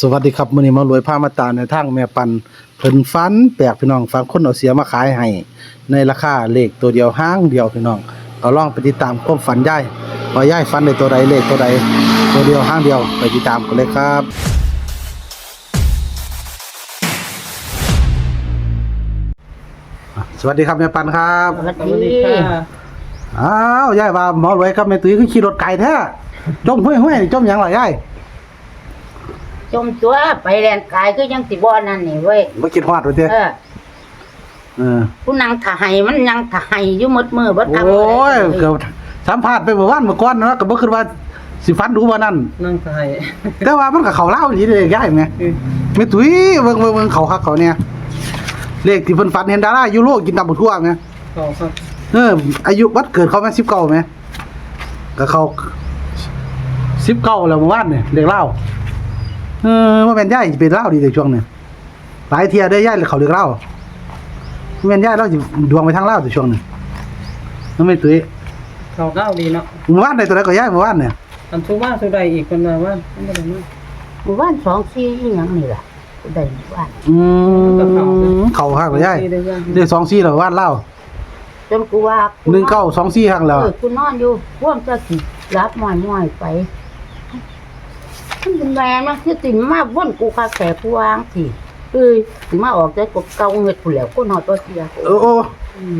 สวัสดีครับมื้อนี้มารวยผ้ามาตาในทางแม่ปันเพิ่นฟันแปลกพี่น้องฟังคนเอาเสียมาขายให้ในราคาเลขตัวเดียวห้างเดียวพี่น้องก็ลองไปติดตามความฝันยายว่ายายฝันได้ตัวใดเลขตัวใดตัวเดียวห้างเดียวไปติดตามกันเลยครับอะสวัสดีครับแม่ปันครับสวัสสวัสดีดีค่ะอ้าวยายว่าหมอรวยครับแม่ตุ้ยคือขี่รถไกลแท้จมห้วยๆจมหยังล่ะยาย จมตัวไปแลนกายคือยังสิบ่นั่นนี่เว้ยบ่คิดฮอดว่าติเออเออผู้นางถ่ายมันยังถ่ายอยู่หมดมือเบิดโอ้ยเกืเกือบสัมภาษณ์ไปเมื่อวานเมื่อก่อนเนาะก็บ่คิดว่าสิฟันดูว่านั่นนั่งไทยแต่ว่ามันก็เข้าเล่าวอีหลีเด้ย้ายแม่แม่ตุ้ยเบิ่งเบิ่งเบิ่งเขาคักเขาเนี่ยเลขที่เพิ่นฝันเห็นดารายูโรกินตำบักทั่วแม่ต่อครับเอออายุวัดเกิดเขาแม่19แม่ก็เขา19แล้วเมื่อวานเนี่ยเลขเล่าว เออว่าแม่นย้ายสิเป็นเล่าวดีแต่ช่วงนี้หลายเที่ยได้ย้ายเลยเขาเลขเล่าวว่าแม่นย้ายเราสิดวงไปทางเล่าวแต่ช่วงนี้มันไม่ตุ้ยเขาเล่าดีเนาะเมื่อวานได้ตัวใดก็ย้ายเมื่อวานเนี่ยอันสุว่าสุใดอีกคนมาว่าอันใดมาหมู่บ้านสองสี่อีหยังนี่ล่ะได้หมู่บ้านอืมเขาหักเลยยายที่ได้ยังเรียกสองซี่แล้ววาดเล่าจนกูว่ากูหนึ่งเก้าสองซี่หักแล้วเออกูนอนอยู่พ่วงจะสิรับหม่อยๆไป มันเป็นแรงมันคือสิมาว่นกูคาแสกูวางสิเอ้ยสิมาออกจากกบเก่าเฮ็ดกูแล้วกูนอนตัวเสียโอ้โอ้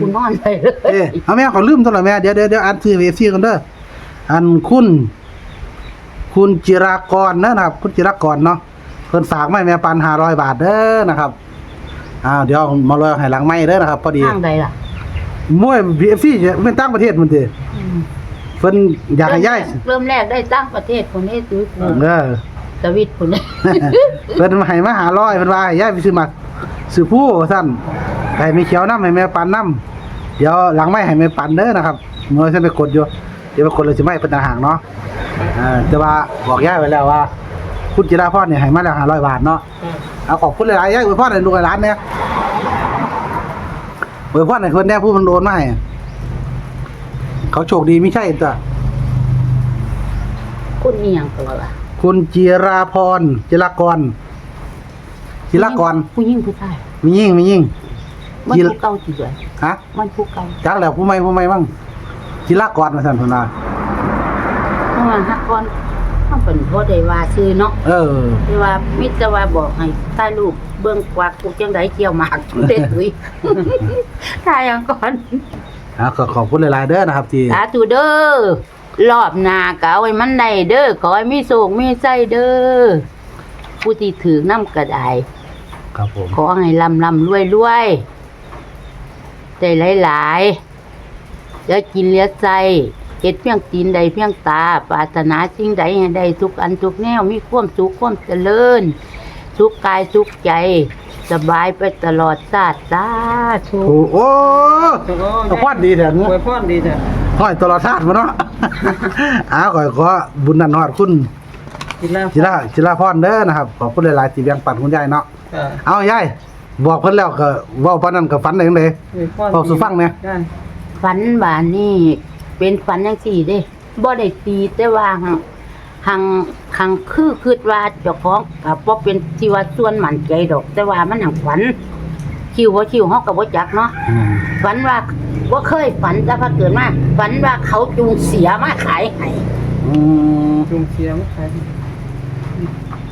กูนอนไปเลเอ๊ะยเอาแม่ขอลืมตัวหน่อยแม่เดี๋ยวเดี๋ยวเดี๋ยวอ่านชื่อเอฟซีกันเด้ออันคุณ คุณจิรากรนะครับ คุณจิรากรเนาะเพิ่นฝากมาให้แม่ปันห้าร้อยบาทเด้อนะครับอ้าวเดี๋ยวมาลอยให้หลังไม้เด้อนะครับ พอดีทางใดล่ะมวยบีเอฟซีเป็นต่างประเทศมันติอืม เพิ่นอยากให้ย้ายเริ่มแรกได้ตั้งประเทศคนนี้ซื้อกูเออสวิตคนนี้เพิ่นมาให้มาหาร้อยเพิ่นว่าให้ย้ายไปซื้อหมักซื้อผู้ซั่นให้แม่เขียวน้ำให้แม่ปันน้ำเดี๋ยวหลังไม้ให้แม่ปันเด้อนะครับเมื่อฉันไปกดอยู่เดี๋ยวไปกดเลยสิไม่เป็นต่างหากเนาะอ่าแต่ว่าบอกย้ายไว้แล้วว่าคุณจิราพรเนี่ยให้มาแล้ว500บาทเนาะเอาขอบคุณหลายๆย้ายอวยพรให้ลูกให้หลานเนี่ยอวยพรให้เพิ่นแน่ผู้มันโดนมาให้ เขาโชคดีไม่ใช่จ้ะคุณนี่ยังตัวล่ะคุณจิราพรจิรากร จิรากรผู้หญิงผู้ชายมียิ่งมียิ่งมันจิรผู้เก่าจีด้วยฮะมันผู้เก่าจักแล้วผู้ใหม่ผู้ใหม่บ้างจิรากรมาสั่นพุ่นน่ะเพราะว่าฮักก่อนเขาเป็นพ่อได้ว่าซื้อเนาะเออที่ว่ามิตรว่าบอกให้ถ่ายรูปเบื้องกวาดกูจังไดเกี่ยวหมากเด็ดอุ้ยถ่ายเอังก่อน อะขอขอบคุณหลายๆเด้อนะครับที่สาธุเด้อรอบหน้าก็เอาไว้มันได้เด้อขอให้มีโศกมีใจเด้อผู้ที่ถือน้ำกระไดครับผมขอให้ลำลำรวยรวยได้หลายๆแล้วกินเหลี้ยใจเจ็ดเพียงตีนใดเพียงตาปรารถนาสิ่งใดให้ได้ทุกอันทุกแนวมีความสุขความเจริญ สุขกายสุขใจ สบายไปตลอดชาติสาธุโอ้โอ้โอ้เอาพอดดีแท้อวยพรดีจ้ะห้อยตลอดชาติมาเนาะ อ้าวขอขอบุญนันฮอดคุณกินแล้วจิราจิราพรเด้อนะครับ ขอบคุณหลายๆที่แบ่งปันคุณยายเนาะค่ะเอายายบอกเพิ่นแล้วก็เว้าปานนั้นก็ฝันได้จังได๋อวยพรบอกสู่ฟังเนี่ยได้ฝันบานนี่เป็นฝันยังสี่เด้บ่ได้ตีแต่ว่าหัง หังหังคือคิดว่าเจ้าของกับบ่เป็นที่ว่าส่วนมั่นใจดอก แต่ว่ามันหังฝัน คิวบ่คิวเฮาก็บ่จักเนาะอืมฝันว่าบ่เคยฝันแต่พอเกิดมาฝันว่าเขาจูงเสียมาขายให้อืมจุงเสียงใคร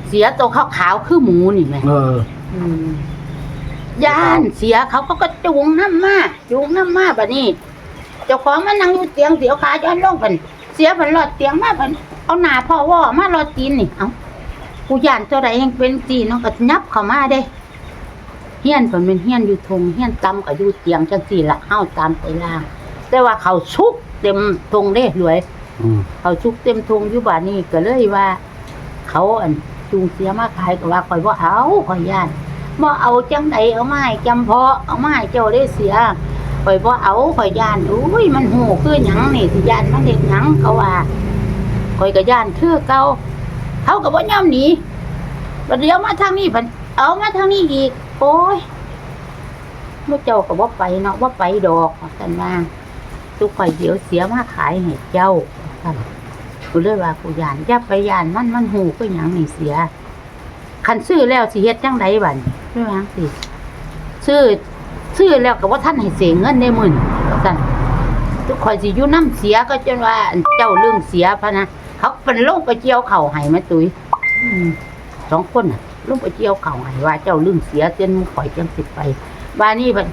เสียตัวขาวๆคือหมูนี่แหม เออ อืมย่านเสียเขาก็ก็จูงน้ำมาจูงน้ำมาบัดนี้เจ้าของมันนั่งอยู่เตียงเสียวขาย้อนลงเพิ่นเสียเพิ่นรอดเตียงมาเพิ่น เอาหน้าพ่อว่อมารอดตีนนี่ เอ้ากูย่านเท่าใดยังเป็นจีนเนาะก็ยับเข้ามาเด้เฮียนเพิ่นเป็นเฮียนอยู่ทงเฮียนต่ำก็อยู่เตียงจังซี่ละเฮาตามไปล่าง แต่ว่าเขาชุกเต็มทงเด้รวยอืมเขาชุกเต็มทงอยู่บ้านนี้ก็เลยว่า เขาอันจูงเสียมาขายก็ว่าข่อยบ่เอาข่อยย่านบ่เอาจังไดเอามาให้จำเพาะเอามาให้เจ้าได้เสียข่อยบ่เอาข่อยย่านอุ้ยมันหูคือหยังนี่สิย่านมันเฮ็ดหยังเขาว่า ข่อยก็ย่านคือเก่าเขาก็บ่ยอมหนีบัดเดี๋ยวมาทางนี้เพิ่นเอามาทางนี้อีก โอ้ยมื้อเจ้าก็บ่ไปเนาะบ่าไปดอกว่าซั่นว่าทุกข่อยเดี๋ยวเสียมาขายให้เจ้าว่าซั่นกูเลยว่ากูยานย่าไปยานมันมันหูก็ยังนี่เสียคันซื้อแล้วสิเฮ็ดจังไดบัดนี้ใช่ไหมสิซื้อซื้อแล้วก็ว่าท่านให้เสียเงินได้หมื่นสั่นทุกคนสิอยู่น้ำเสียก็จนว่าเจ้าเรื่องเสียพะนะ เขาเป็นลงไปเจียวเข่าให้แม่ตุ้ยอืมสองคนน่ะลงไปเจียวเข่าให้ว่า เจ้าเรื่องเสียเจนมึงข่อยจังสิไปบ้านนี้เพิ่น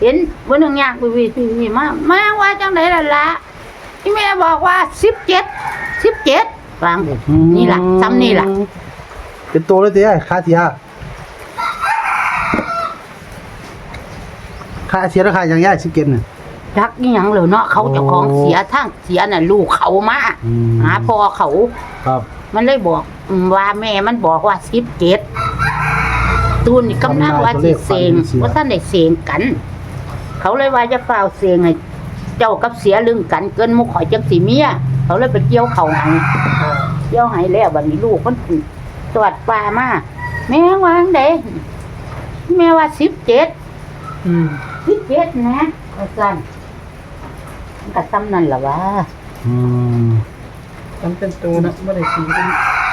เห็นวันหนึ่งยากวิวีวีมามาว่าจังไดล่ะละที่แม่บอกว่าสิบเจ็ดสิบเจ็ดวางเลยนี่ล่ะซ้ำนี่ล่ะเป็นตัวเลยเต้ค่าเสียค่าเสียราคาอย่างย่ายสิเก็นน่ะ จักอีหยังเลยเนาะเขาเจะของโอ้เสียทั้งเสียน่ะลูกเขามาอืม หาพ่อเขา ครับ มันเลยบอกอืมว่าแม่มันบอกว่าสิบเจ็ดตูนนี่กำลังว่าสิเสงว่าท่านได้เสงกัน เขาเลยว่าจะเฝ้าเสงให้เจ้ากับเสียลึงกัน เกินหมุขอยจังสีเมียเขาเลยไปเกี่ยวเขาใหายเกี่ยวใหายแล้วบัดนี้ลูกมันตรวจปลามาแม่วางเด้แม่ว่าสิบเจ็ดอืมสิบเจ็ดนะว่าสั่นมัน ก็ซ้ำนั่นล่ะวะอืมทำเป็นตัวนะไม่ได้สีกัน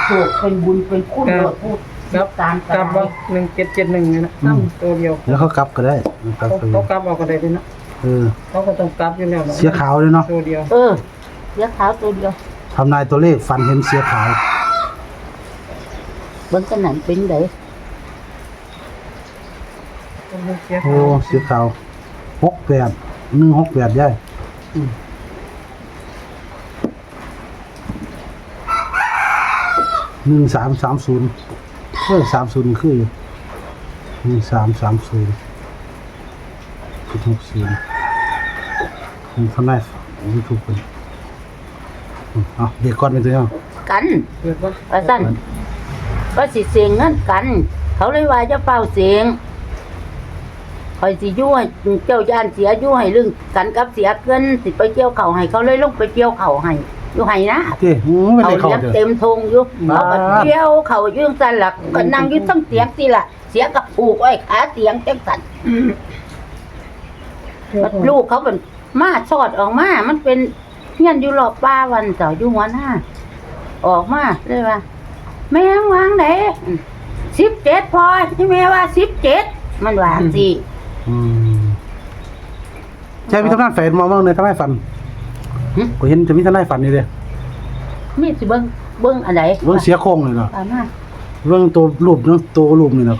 ถูกเป็นบุญเป็นคุณครับโลดพูดครับตามกลับว่าหนึ่งเจ็ดเจ็ดหนึ่งนะตั้งตัวเดียวแล้วเขากลับก็ได้นะครับเขาเขากลับเอาก็ได้เลยนะเออเขาก็ต้องกลับอยู่แล้วนะเสียขาวเลยเนาะตัวเดียวเออเลี้ยงขาวตัวเดียวทำนายตัวเลขฟันเห็นเสียขาวเบิ้งกันนั่นเป็นไดเสียโอ้เสียขาวหกแปดหนึ่งหกแปดย่าย หนึ่งสามสามศูนย์เออสามศูนย์คืออยู่หนึ่งสามสามศูนย์จุดหกศูนย์ผมทำได้ยูทูบเป็นอืมเอาเด็กก่อนเป็นตัวอย่างกันเกิดว่าว่าสั่นว่าสิเสียงเงินกัน เขาเลยว่าจะเฝ้าเสียงค อยสิยุ่ให้เจ้าย่านเสียยุ่ให้เรื่องกันกับเสียเกินสิไปเกี่ยวเขาให้เขาเลยลงไปเกี่ยวเขาให้อยู่ให้นะเจ้อืมไม่เขาได้เข้าเลี้ยงเด้อเต็มทงอยู่บ้า เขาก็เกี่ยวเขาอยื่จังสันหลักก็นั่งอยู่ตั้งเตียงสิล่ะเสียกับผูกไว้ขาเตียงจังสันมันลูกเขาเป็นมาสอดออกมา มันเป็นเฮียนอยู่รอบป้าวันเสาร์อยู่หัวหน้า ออกมาเลยว่า แม่งวางไหนสิบเจ็ดพอที่แม่ว่าสิบเจ็ดมันวางสิ อืมใช่มีทำนายฝันมองบ้างเลยทำนายฝันก็เห็นจะมีทำนายฝันนี่เลยมีสิเบิ้งเบิ้งอะไรเรื่องเสียโครงเลยเนาะปามาเรื่องตัวรูปเรื่องตัวรูปนี่เนาะ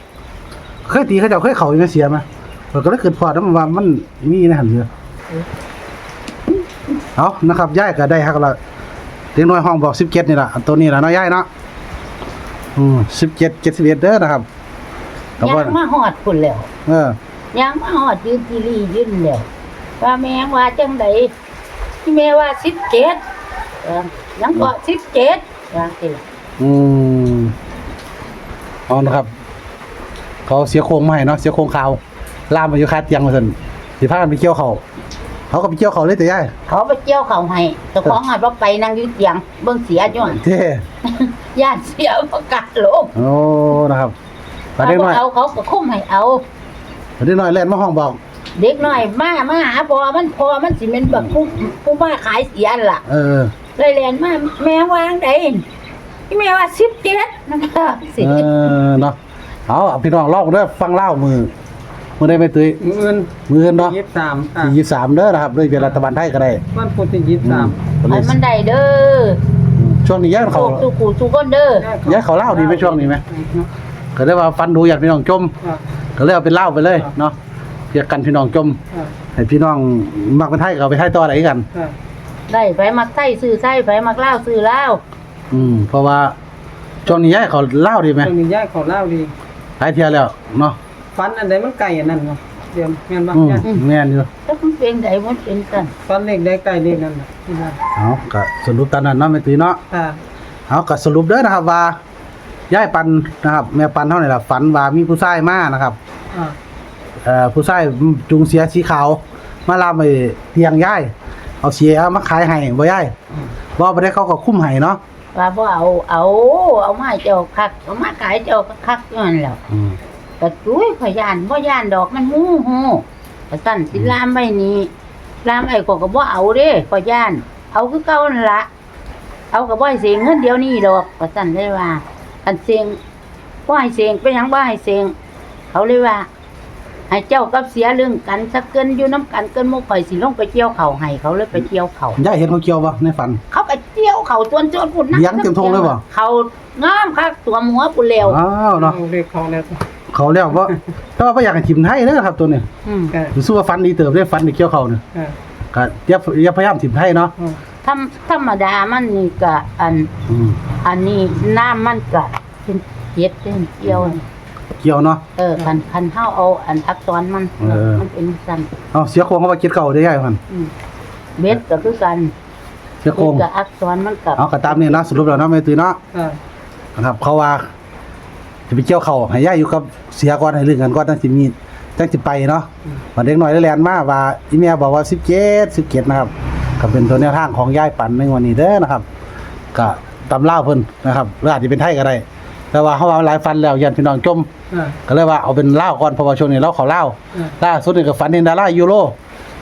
เคยตีเขาเจ้าเคยเขาอยู่ในเสียไหมเราก็เลยเกิดพอแล้วมันว่ามันมีในหันเดียวเอานะครับย่ายก็ได้ฮักละเด็กน้อยห้องบอกสิบเจ็ดนี่แหละอันตัวนี้แหละเนาะย่ายเนาะอืมสิบเจ็ดเจ็ดสิบเอ็ดเด้อนะครับแต่ว่ายังมาหอดพุ่นแล้ว เออ ยังมาหอดยืนทีรียืนแล้วว่าแม่งว่าจังไดที่แม่ว่าสิบเจ็ดเออยังก็สิบเจ็ดวางสิอืมเอานะครับ เขาเสียโครงมาให้เนาะเสียโครงขาวล่ามมาอยู่คาเตียงมาสันสิพากันไปเกี่ยวเขาเขาก็ไปเกี่ยวเขาเลยแต่ย่ายเขาไปเกี่ยวเขาให้เจ้าของหัดว่าไปนั่งอยืดเตียงเบิ่งเสียจ้ะเท่ญาติเสียประกาศโลกโอ้นะครับปเขาเด็กน้อยเอาเขาก็คุ้มให้เอาป เด็กน้อยแล่นมาห้องบอกเด็กน้อยมามาหาพอมันพอมันสิเป็นแบบผู้ผู้มาขายเสียล่ะ เออเลยเรียนมาแม่วางได้ที่แม่ว่าสิบเจ็ดนะคะสิเออเนาะเอาเอาพี่น้องเล่าเด้อฟังเล่ามือมือได้ไปตื้อมืออื่นมือเนาะยี่สิบสามอะยี่สามเด้อนะครับด้วยเป็นรัฐบาลไทยก็ได้วันพุธที่ยี่สิบสามอืมให้มันได้เด้อช่วงนี้ย้ายโชเขาคสุกูสุกคนเด้อย้ายเขาเล่าดีไหมช่วงนี้ไหมก็ได้ว่าฟันดูอยากพี่น้องจมอะ ก็เลยเอาเป็นเล่าไปเลยเนาะเพียกกันพี่น้องจมอะให้พี่น้องมักเป็นไทยก็เอาไปไทยต่ออะไรกันอะได้ไปมักไส้ซื้อไส้ไปมักเล่าวซื้อเล่าวอืม เพราะว่าช่วงนี้ย้ายเขาเล่าดีไหมตรงนี้ย่ายเขาเล่าดีหลายเที่ยแล้วเนาะฟันอันใดมันไก่อันนั้นเนาะเดี๋ยวแม่นบ้างอืมย่ายแม่นอยู่แล้วมันเป็นไดมันเป็นกันฟันเล็กได้ไก่เล็กนั่นน่ะที่นั่นเอาก็สรุปตามนั้นเนาะแม่ตีเนาะอะ เอาก็สรุปเด้อนะครับว่า ย่ายปันนะครับ แม่ปันเท่าไหร่ล่ะฝันว่ามีผู้ชายมานะครับอะเอ่อผู้ชายจุงเสียสีขาวมาลามไปเตียงย่ายเอาเสียมาขายให้บ่ย่ายบ่บ่ได้เขาก็คุ้มให้เนาะว่าบ่เอาเอาเอามาให้เจ้าคักเอามาขายเจ้าคักๆนั่นแหละอืมก็ตุ้ยขอยานบ่ย่านดอกมันหู้หูก็สั่นสิลามไว้นี่ลามไอ้ก็ก็บ่เอาเด้ขอยาน เอาคือเก่านั่นล่ะเอาก็บ่ให้เสียเงินเดี๋ยวนี้ดอกก็สั่นได้ว่า คันเสียงบ่ให้เสียงเป็นหยังบ่ให้เสียงเขาเลยว่าให้เจ้ากับเสียเรื่องกันสักเกินอยู่น้ำกันเกินหมู่ข่อยสิลงไปเกี่ยวเขาให้เขาเลยไปเกี่ยวเขาย่าเห็นเขาเกี่ยวบ่ในฝัน เขาก็เกี่ยวเขาจนจนพุ่นเลี้ยงเต็มทงเลยบ่ เขางามคักตัวหัวปุนเร็วอ้าวเนาะเอาเลขเขาแล้วเขาแล้วว่าถ้าว่าบ่อยากให้ทิมไทยเด้อครับตัวนี้อืม ก็รู้สึกว่าฟันดีเติบได้ฟันนี่เกี่ยวเขาเนี่ยอ่าก็อย่าอย่าพยายามทิมไทยเนาะอ่า ธรรมธรรมดามันนี่ก็อัน อืมอันนี้น้ำมันก็เป็นเจ็ดเป็นเกี่ยว เกี่ยวเนาะ เออคันคันเฮาเอาอันอักษรมันเออ มันเป็นสันเอาเสียโครงเขาว่าเก็ดเก่าได้ย่ายพันอืมเบ็ดก็คือกันเสียโครงเบ็ดกับอักษรมันกับเอาก็ตามนี้เนาะสรุปแล้วเนาะแม่ตื้อเนาะอ่านะครับ เขาว่าจะไปเกี่ยวเขาให้ย่าอยู่กับเสียก่อนให้เรื่องกันก่อนตั้งสิมีตั้งสิไปเนาะวันเด็กหน่อยได้แลนมาว่าอีเมียบอกว่า17 17นะครับ ก็เป็นตัวแนวทางของย่ายปันในวันนี้เด้อนะครับก็ตำเล่าเพิ่นนะครับหรืออาจจะเป็นไทยก็ได้แต่ว่าเขาว่าหลายฟันแล้วยันพี่น้องจมอ่าก็เลยว่าเอาเป็นเล่าวก่อนเพราะว่าช่วงนี้เราเขาเล่าวอืม ล่าสุดนี่ก็ฝันเห็นดารายูโร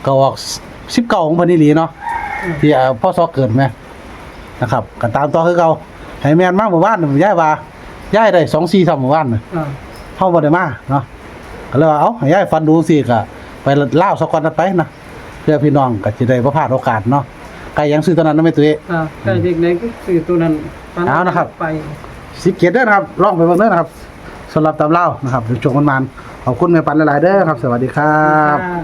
ก็ออกสิบเก้าของเพันนิลีเนาะอืมที่เอ่อพ่อซอเกิดไหมนะครับก็ตามต่อคือเก่าให้แม่นมากหมู่บ้านย้ายว่าย้ายได้สองสี่สามหมู่บ้านน่ะ อ่าเข้าบ่ได้มาเนาะก็เลยว่าเอ้าให้ย้ายฟันดูสิก็ไปเล่าวสักก่อนนะไปนะ เพื่อพี่น้องก็จะได้บ่พลาดโอกาสเนาะใครยังซื้อตัวนั้นนะไม่ตุ้ย อ่าไก่เด็กไหนก็สื่อตัวนั้นฟันเอานะครับ ไป สิบเกียรติเด้อนะครับลองไปเบิ่งเด้อนะครับสำหรับตามเล่าวนะครับช่วงมันๆขอบคุณแม่ปันหลายๆเด้อครับ สวัสดีครับอ่า